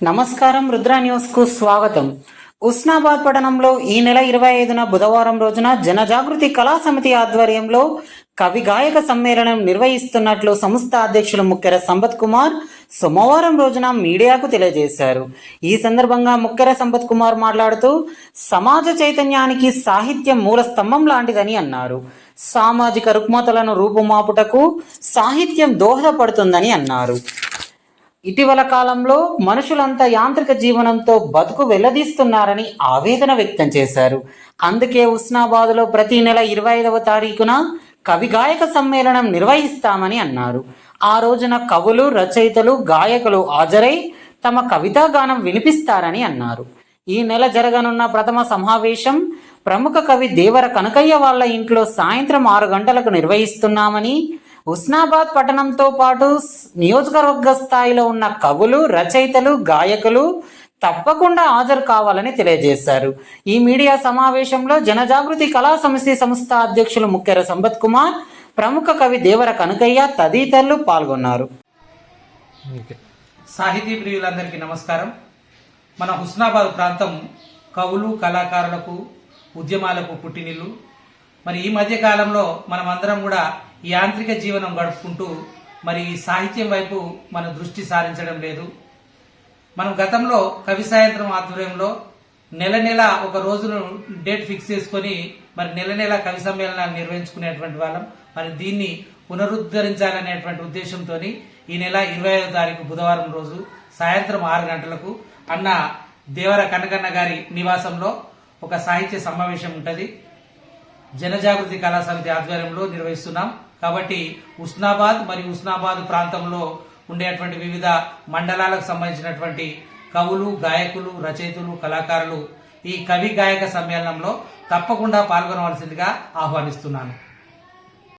నమస్కారం రుద్ర న్యూస్కు స్వాగతం. ఉస్నాబాద్ పట్టణంలో ఈ నెల ఇరవై ఐదున బుధవారం రోజున జనజాగృతి కళా సమితి ఆధ్వర్యంలో కవి గాయక సమ్మేళనం నిర్వహిస్తున్నట్లు సంస్థ అధ్యక్షులు ముక్కెర సంపత్ కుమార్ సోమవారం రోజున మీడియాకు తెలియజేశారు. ఈ సందర్భంగా ముక్కెర సంపత్ కుమార్ మాట్లాడుతూ సమాజ చైతన్యానికి సాహిత్యం మూల స్తంభం లాంటిదని అన్నారు. సామాజిక రుగ్మతలను రూపుమాపుటకు సాహిత్యం దోహదపడుతుందని అన్నారు. ఇటీవల కాలంలో మనుషులంతా యాంత్రిక జీవనంతో బతుకు వెల్లదీస్తున్నారని ఆవేదన వ్యక్తం చేశారు. అందుకే ఉస్నాబాద్లో ప్రతి నెల ఇరవై ఐదవ తారీఖున కవి గాయక సమ్మేళనం నిర్వహిస్తామని అన్నారు. ఆ రోజున కవులు రచయితలు గాయకులు హాజరై తమ కవితా గానం వినిపిస్తారని అన్నారు. ఈ నెల జరగనున్న ప్రథమ సమావేశం ప్రముఖ కవి దేవర కనకయ్య వాళ్ళ ఇంట్లో సాయంత్రం ఆరు గంటలకు నిర్వహిస్తున్నామని హుస్నాబాద్ పట్టణంతో పాటు నియోజకవర్గ స్థాయిలో ఉన్న కవులు రచయితలు గాయకులు తప్పకుండా హాజరు కావాలని తెలియజేశారు. ఈ మీడియా సమావేశంలో జనజాగృతి కళా సమితి సంస్థ అధ్యక్షులు ముక్కెర సంపత్ కుమార్ ప్రముఖ కవి దేవర కనకయ్య తదితరులు పాల్గొన్నారు. సాహితీ ప్రియులందరికీ నమస్కారం. మన హుస్నాబాద్ ప్రాంతం కవులు కళాకారులకు ఉద్యమాలకు పుట్టినిల్లు. మరి ఈ మధ్య కాలంలో మనమందరం కూడా యాంత్రిక జీవనం గడుపుకుంటూ మరి ఈ సాహిత్యం వైపు మన దృష్టి సారించడం లేదు. మనం గతంలో కవి సాయంత్రం ఆధ్వర్యంలో నెల నెల ఒక రోజును డేట్ ఫిక్స్ చేసుకొని మరి నెల నెల కవి సమ్మేళనాలు నిర్వహించుకునేటువంటి వాళ్ళం. మరి దీన్ని పునరుద్ధరించాలనేటువంటి ఉద్దేశంతో ఈ నెల ఇరవై ఐదో తారీఖు బుధవారం రోజు సాయంత్రం ఆరు గంటలకు అన్న దేవర కనకన్న గారి నివాసంలో ఒక సాహిత్య సమావేశం ఉంటుంది. జనజాగృతి కళా సమితి ఆధ్వర్యంలో నిర్వహిస్తున్నాం. కాబట్టి ఉస్నాబాద్ మరియు ఉస్నాబాద్ ప్రాంతంలో ఉండేటువంటి వివిధ మండలాలకు సంబంధించినటువంటి కవులు గాయకులు రచయితలు కళాకారులు ఈ కవి గాయక సమ్మేళనంలో తప్పకుండా పాల్గొనవలసిందిగా ఆహ్వానిస్తున్నాను.